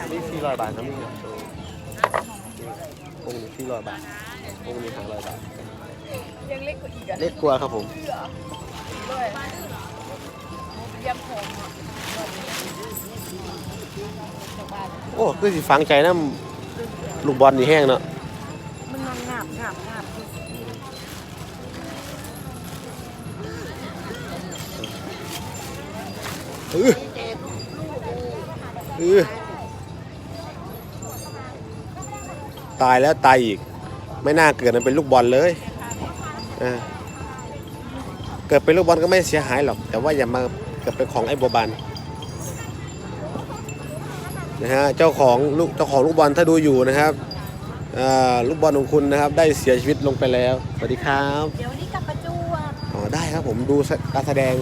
อันนี้สี่ร้อยบาทครับนี่ครับองค์นี้สี่ร้อยบาทองค์นี้ห้าร้อยบาท ยังเล็กกว่าอีกอะเล็กกว่าครับผมด้วยยังคงอะโอ้คือสิฟังใจน้ำลูกบอลนี่แห้งเนาะมันงามงามงามงามเออเออ ตายแล้วตายอีก ไม่น่าเกิดมันเป็นลูกบอลเลยเออเกิดเป็นลูกบอลก็ไม่เสียหายหรอก แต่ว่าอย่ามาเกิดเป็นของไอ้บัวบานนะฮะเจ้าของลูกเจ้าของลูกบอลถ้าดูอยู่นะครับอ่าลูกบอลของคุณนะครับ ได้เสียชีวิตลงไปแล้วสวัสดีครับเดี๋ยวนี้กลับประจวบอ๋อได้ครับผมดูการแสดง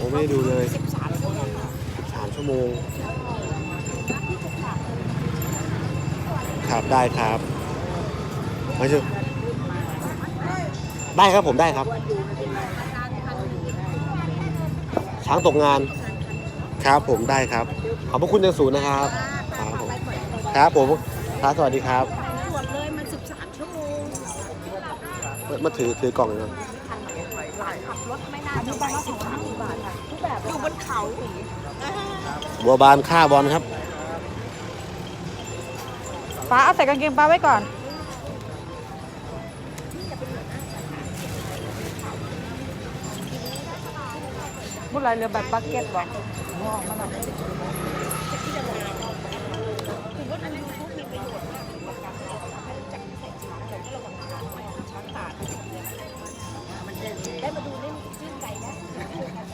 ผมไม่ได้ดูเลยสิบสามชั่วโมง13ชั่วโมง ครับได้ครับมาเชได้ครับผมได้ครับ ช้างตกงานครับผมได้ครับ ขอบพระคุณอย่างสูงนะครับ ครับผมครับผมครับสวัสดีครับตรวจเลยมันสิบสามชั่วโมงมามาถือถือกล่องหนะขับรถไม่น่าจะไหวสิบสามบาทค่ะทุกแบบอยู่บนเขาอีกบัวบานค่าบอลครับ ป้าเอาใส่กางเกงป้าไว้ก่อนบุญไรเรือแบบบักเก็ตบอกมองมาหน่อยได้มาดูเล่นชื่นใจนะ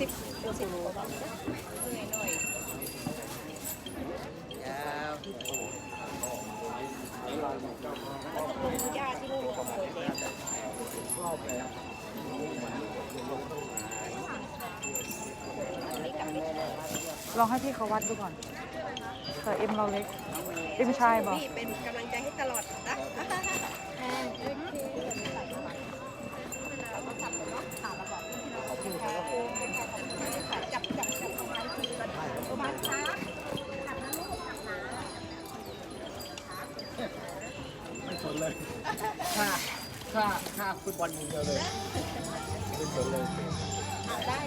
สิบเดี๋ยวสิบกว่าบาทนะเหน่อยหน่อยลงยาที่ลูกเคยเล่นลองให้พี่เขาวัดดูก่อนเผื่อเอ็มเราเล็ก เอ็มชายบอกเป็นกำลัง ฟุตบอลอย่างเดียวเลยไม่สนเลยได้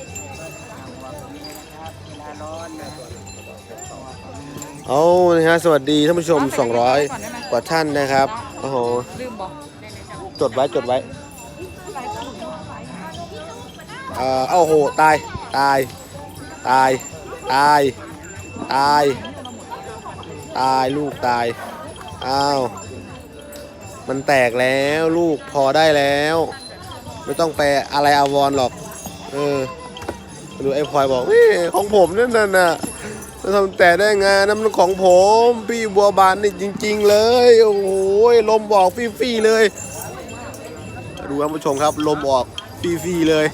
เอานะฮะสวัสดีท่านผู้ชม 200 กว่าท่านนะครับโอ้โหลืมบอกจดไว้จดไว้เอ่อเอาโหตายตายตายตายตายตายลูกตายอ้าว มันแตกแล้วลูกพอได้แล้ว ไม่ต้องไปอะไรอาวรหรอก เออดูไอ้พลอยบอกเฮ้ยของผมนั่นน่ะจะทำแต่ได้ไงน้ำมันของผม พี่บัวบานนี่จริง ๆ เลย โอ้โหลมบอกฟี่ๆเลย ดูท่านผู้ชมครับ ลมออกฟี่ๆเลย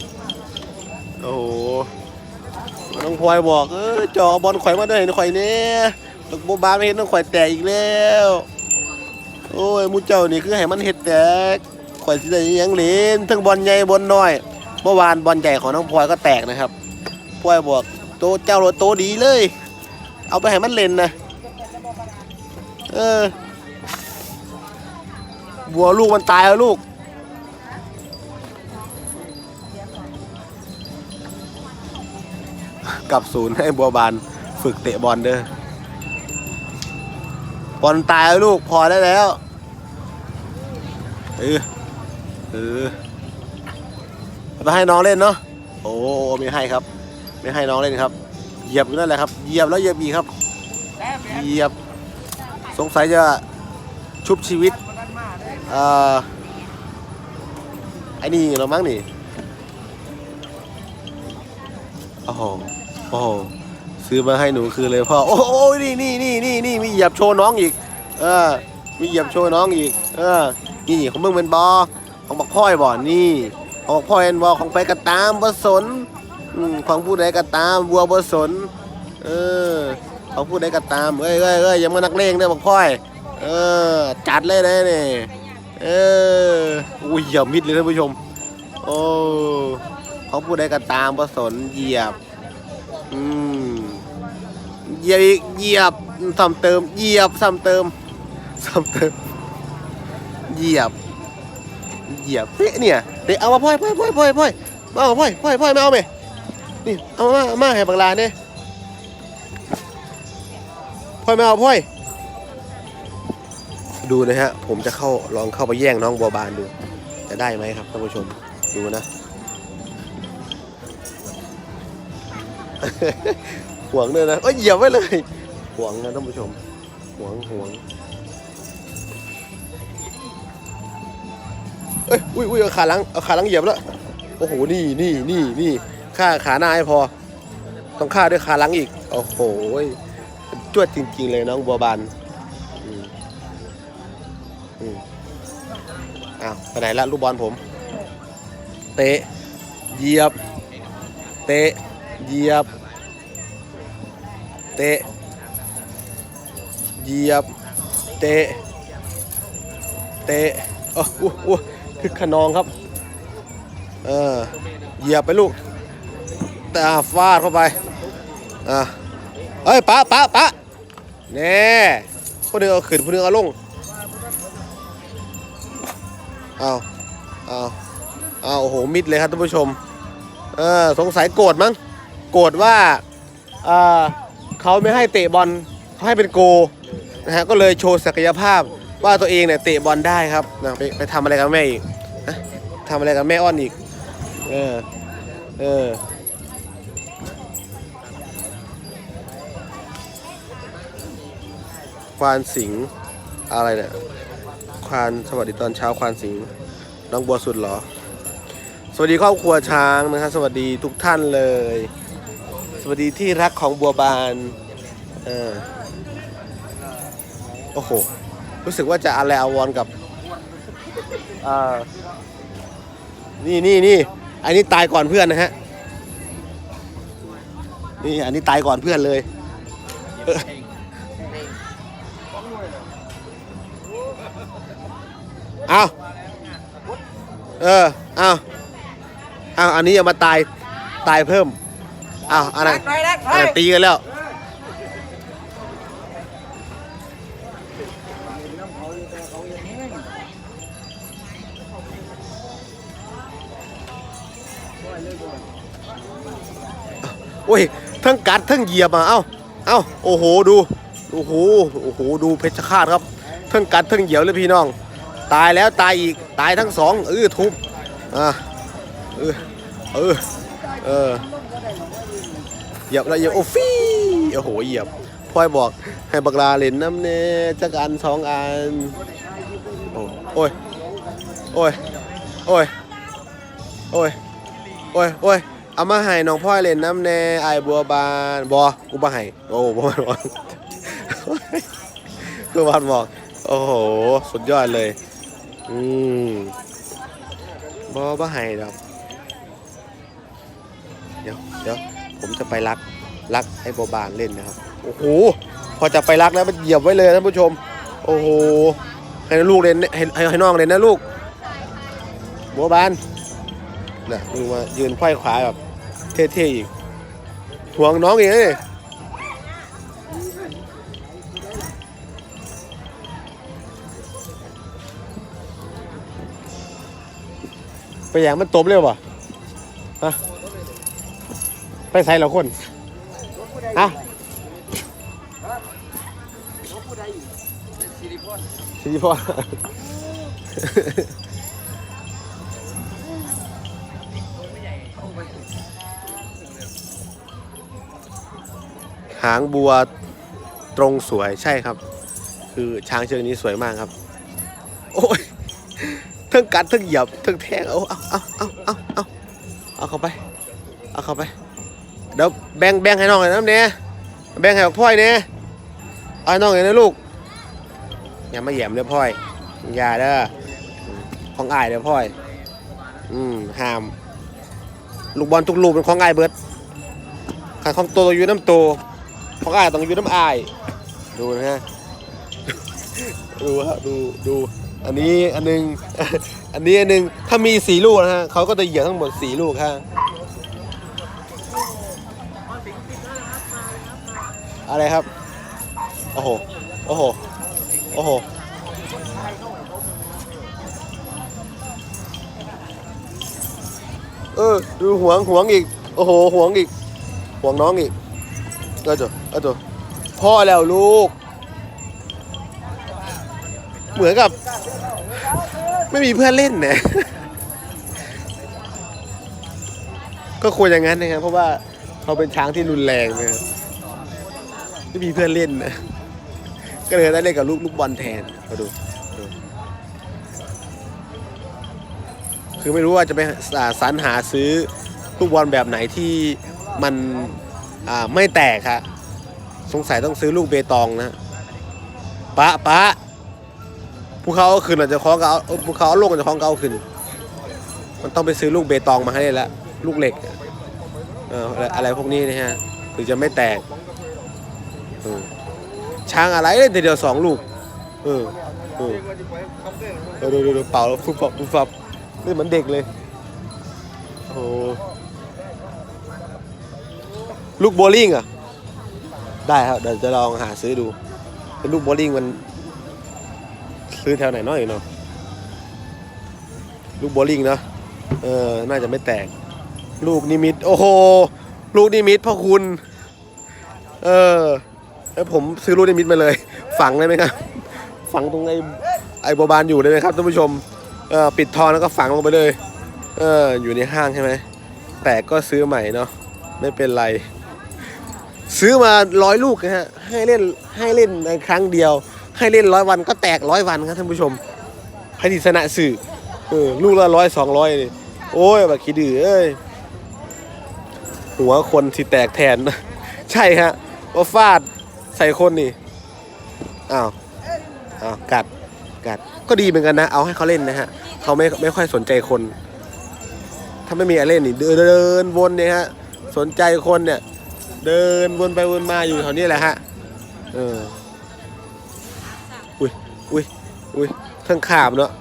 โอ้โหน้องพลอยบอกเออจอบอลข่อยมาได้เห็นข่อยเนี่ยลูกบัวบานไม่เห็นน้องข่อยแตกอีกแล้ว โอ้ยมูเจ้านี่คือให้มันเห็ดแตกข่อยสิได้ยังเหลนทั้งบอลใหญ่บอลน้อย เมื่อวานบอลใหญ่ของน้องพลอยก็แตกนะครับพลอยบอกโตเจ้าโรโตดีเลย เอาไปให้มันเล่นนะเออบัวลูกมันตายแล้วลูกกลับศูนย์ให้บัวบานฝึกเตะบอลเด้อ บอลตายแล้วลูกพอได้แล้วเออเออไปให้น้องเล่นเนาะโอ้ไม่ให้ครับ ไม่ให้น้องเล่นครับ เหยียบอยู่นั่นแหละครับ เหยียบแล้วเหยียบอีกครับ เหยียบ สงสัยจะชุบชีวิตเอ่อไอ้นี่เรามั้งนี่โอ้โหโอ้โห ซื้อมาให้หนูคือเลยพ่อ โอ้โหนี่นี่นี่นี่นี่มีเหยียบโชว์น้องอีก เออ มีเหยียบโชว์น้องอีก เออ นี่ของมึงเป็นบอของบักพ่อยบ่อนี่ของบักพ่อยเป็นบอของไปกระตามบสนอืมของผู้ใดกระตามบัวบสน เออ ของผู้ใดกระตามเอ้ยเอ้ยเอ้ยยังมานักเลงเด้อบักพ่อยเเออ จัดเลยนะเนี่ยเอออุ้ยเหยียบมิดเลยท่านผู้ชม โอ้เขาพูดได้กันตามประสนเหยียบ อืม ยียบอีกเหยียบซ้ำเติมเหยียบซ้ำเติมซ้ำเติมเหยียบเหยียบเตะเนี่ยเตะเอามาพ่อยพ่อยพ่อยพ่อยพ่อยมาเอาพ่อยพ่อยพ่อยมาเอาไหมนี่เอามาเอามาให้บังลาเนี่ยพ่อยมาเอาพ่อยดูนะฮะผมจะเข้าลองเข้าไปแย่งน้องบัวบานดู จะได้ไหมครับท่านผู้ชมดูนะ ห่วงเลยนะเอ้ยเหยียบไว้เลยห่วงนะท่านผู้ชมห่วงห่วงเอ้ยอุ้ยอุ้ยเอาขาหลังเอาขาหลังเหยียบแล้วโอ้โหนี่นี่นี่นี่ฆ่าขาหน้าให้พอ ต้องฆ่าด้วยขาหลังอีกโอ้โหจวดจริง ๆ เลยน้องบัวบานอืมอืมอ้าวไปไหนละลูกบอลผม เตะเหยียบ เตะเหยียบ เตะ เหยียบ เตะ เตะโอ้โหโอ้โหคือขนองครับ เออ เหยียบไปลูกแต่ฟาดเข้าไป อะเฮ้ยป้าป้าป้าเน่ผู้หนึงเอาขึ้นผู้หนึงเอาลง เอาเอาเอาโอ้โห มิดเลยครับท่านผู้ชม เออ สงสัยโกรธมั้ง โกรธว่า อ่อ เขาไม่ให้เตะบอลเขาให้เป็นโกนะฮะก็เลยโชว์ศักยภาพว่าตัวเองเนี่ยเตะบอลได้ครับนะไปไปทำอะไรกับแม่อีกนะทำอะไรกับแม่อ้อนอีกเออเออควานสิงอะไรเนี่ยควานสวัสดีตอนเช้าควานสิงน้องบัวสุดเหรอ สวัสดีครอบครัวช้างนะครับสวัสดีทุกท่านเลย วัสดีที่รักของบัวบานเออโอ้โห รู้สึกว่าจะอะไรอาวรกับอ่านี่นี่นี่อันนี้ตายก่อนเพื่อนนะฮะ นี่อันนี้ตายก่อนเพื่อนเลยเออเอาเออ เอาเอาอันนี้อย่ามาตาย ตายเพิ่ม อ้าวอันนั้นอันนั้นตีกันแล้วโอ้ยทั้งกัดทั้งเหยียบอะเอ้าเอ้าโอ้โหดูโอ้โหโอ้โหดูเพชรฆาตครับทั้งกัดทั้งเหยียบเลยพี่น้อง ตายแล้วตายอีกตายทั้งสองเออทุบอะเออเออเออ เหยียบแล้วเหยียบโอ้ฟี่โอ้โหเหยียบพ่อยบอกให้บักลาเล่นน้ำเน่จักอันสองอันโอ้ยโอ้ยโอ้ยโอ้ยโอ้ยโอ้ยเอามาให้น้องพ่อยเล่นน้ำเน่ไอบัวบานบอกูบ่ให้โอ้บ่มันบอกคือวันบอกโอ้โหสุดยอดเลยอืมบอบ่ให้ดอกเดี๋ยวเดี๋ยว ผมจะไปรักรักให้โบบานเล่นนะครับ โอ้โห พอจะไปรักแล้วมันเหยียบไว้เลยท่านผู้ชม โอ้โห ให้ลูกเล่นให้ให้ให้น้องเล่นนะลูกโบบานน่ะมึงมายืนไขว้ขวาแบบเท่ๆอีกห่วงน้องอีกนะนี่ไปอย่างมันตบเร็วป่ะฮะ ใส่เราคนฮะสิริพรหางบัวตรงสวยใช่ครับ คือช้างเชือกนี้สวยมากครับ โอ้ยทั้งกัดทั้งเหยียบทั้งแทงเอาเอาเอาเอา เดี๋ยวแบ่งแบ่งให้น้องหน่อยนะเนี่ยแบ่งให้พ่อยเนี่ยเอาน้องหน่อยนะลูกอย่ามาแหยมเด้อพ่อยอย่าเด้อของอายเด้อพ่อย อืมห้าม ลูกบอลทุกลูกเป็นของอายเบิดขันของตัวอยู่น้ำตัวของอายต้องอยู่น้ำอาย ดูนะฮะดูฮะดูดู อันนี้อันหนึง อันนี้อันหนึงถ้ามีสีลูกนะฮะเขาก็จะเหยียบทั้งหมดสีลูกฮะ อะไรครับ โอ้โห โอ้โห โอ้โห เออ ดูหวงหวงอีก โอ้โห หวงอีก หวงน้องอีกเออจ้ะเออจ้ะพ่อแล้วลูก เหมือนกับ ไม่มีเพื่อนเล่นนะก็ควรอย่างนั้นนะครับเพราะว่า เขาเป็นช้างที่รุนแรงนะครับไม่มีเพื่อนเล่นนะก็เลยได้เล่นกับลูกลูกบอลแทนมาดู คือไม่รู้ว่าจะไปอ่าสรรหาซื้อลูกบอลแบบไหนที่มันอ่าไม่แตกครับสงสัยต้องซื้อลูกเบตองนะปะปะภูเขาเอาคืนอาจจะคล้องก็เอาภูเขาเอาลูกอาจจะคล้องก็เอาคืนมันต้องไปซื้อลูกเบตองมาให้ได้ล้วลูกเหล็ก เอ่ออะไรอะไรพวกนี้นะฮะถึงจะไม่แตกเออช้างอะไรเล่นแต่เดียวสองลูกเออเออเออดูดูดูเป่าแล้วฟุบฟับฟุบฟับนี่เหมือนเด็กเลยโอ้โหลูกโบลิ่งอะ ได้ครับเดี๋ยวจะลองหาซื้อดูเป็นลูกโบลิ่งมัน ซื้อแถวไหนน้อยเนาะลูกโบลิ่งเนาะเออน่าจะไม่แตก ลูกนิมิต โอ้โห ลูกนิมิตพ่อคุณ เออแล้วผมซื้อลูกนิมิตมาเลย ฝังได้ไหมครับ ฝังตรงไอ้ไอ้โบบานอยู่ได้ไหมครับท่านผู้ชม เออปิดทองแล้วก็ฝังลงไปเลย เออ อยู่ในห้างใช่ไหม แต่ก็ซื้อใหม่เนาะ ไม่เป็นไร ซื้อมาร้อยลูกนะฮะ ให้เล่นให้เล่นในครั้งเดียว ให้เล่นร้อยวันก็แตกร้อยวันครับท่านผู้ชมให้ดิสนะสื่อ เออ ลูกละร้อยสองร้อยโอ้ยแบบขี้ดื้อเอ้ย หัวคนที่แตกแทน ใช่ฮะว่าฟาดใส่คนนี่อ้าวอ้าวกัดกัดก็ดีเหมือนกันนะ เอาให้เขาเล่นนะฮะเขาไม่ไม่ค่อยสนใจคน ถ้าไม่มีอะไรเล่นนี่เดินเดินวนเนี่ยฮะสนใจคนเนี่ย เดินวนไปวนมาอยู่แถวนี้แหละฮะเอออุ้ยอุ้ยอุ้ยเทิงขาบเนาะ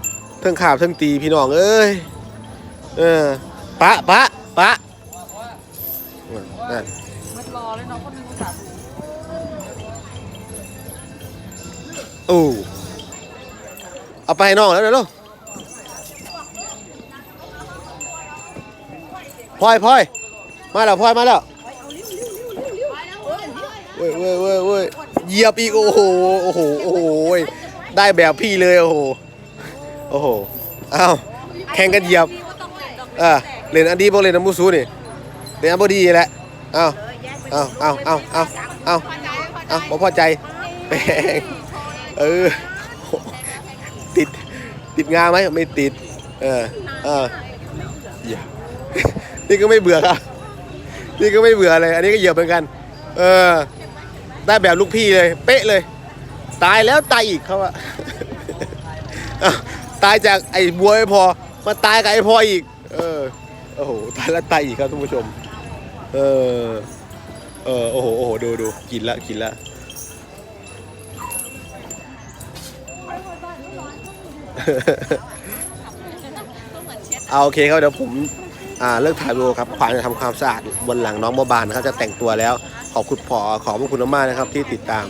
เทิงขาบเทิงตีพี่น้องเอ้ยเออปะปะปะ นั่น มันรอเลยเนาะคนนึงสามโอ้เอาไปให้น้องแล้วเดี๋ยวลูกพลอยพลอยมาแล้วพลอยมาแล้วเว้ยเว้ยเว้ยเว้ยเหยียบอีกโอ้โหโอ้โหโอ้โหได้แบบพี่เลยโอ้โหโอ้โหอ้าวแข่งกันเหยียบเออเล่นอันดีบ่เล่นอันมูซูนี่เล่นอันบ่ดีแหละ อ้าวอ้าวอ้าวอ้าวอ้าวอ้าวอ้าวพอใจแปลงเออติดติดงาไหมไม่ติด เออเอออย่านี่ก็ไม่เบื่อครับนี่ก็ไม่เบื่อเลย อันนี้ก็เหยียบเหมือนกัน เออ ได้แบบลูกพี่เลย เป๊ะเลย ตายแล้วตายอีกเขาอะอ้าตายจากไอ้บัวไม่พอ มาตายกับไอ้พออีก เออ โอ้โห ตายแล้วตายอีกครับท่านผู้ชม เออ เออ โอ้โห โอ้โห ดูดูกินละ กินละ เอาโอเคครับเดี๋ยวผมอ่าเลิกถ่ายวิดีโอครับขวานจะทำความสะอาดบนหลังน้องบอบานนะครับจะแต่งตัวแล้ว ขอบคุณพอขอบคุณมากๆนะครับ ที่ติดตาม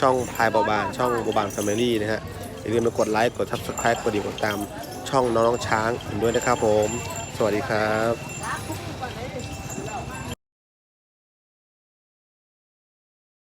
ช่องพายบอบาน ช่องบอบานแฟมิลี่นะฮะอย่าลืมมากดไลค์กด subscribe กดดีกดตามช่องน้องๆช้างด้วยนะครับผม สวัสดีครับ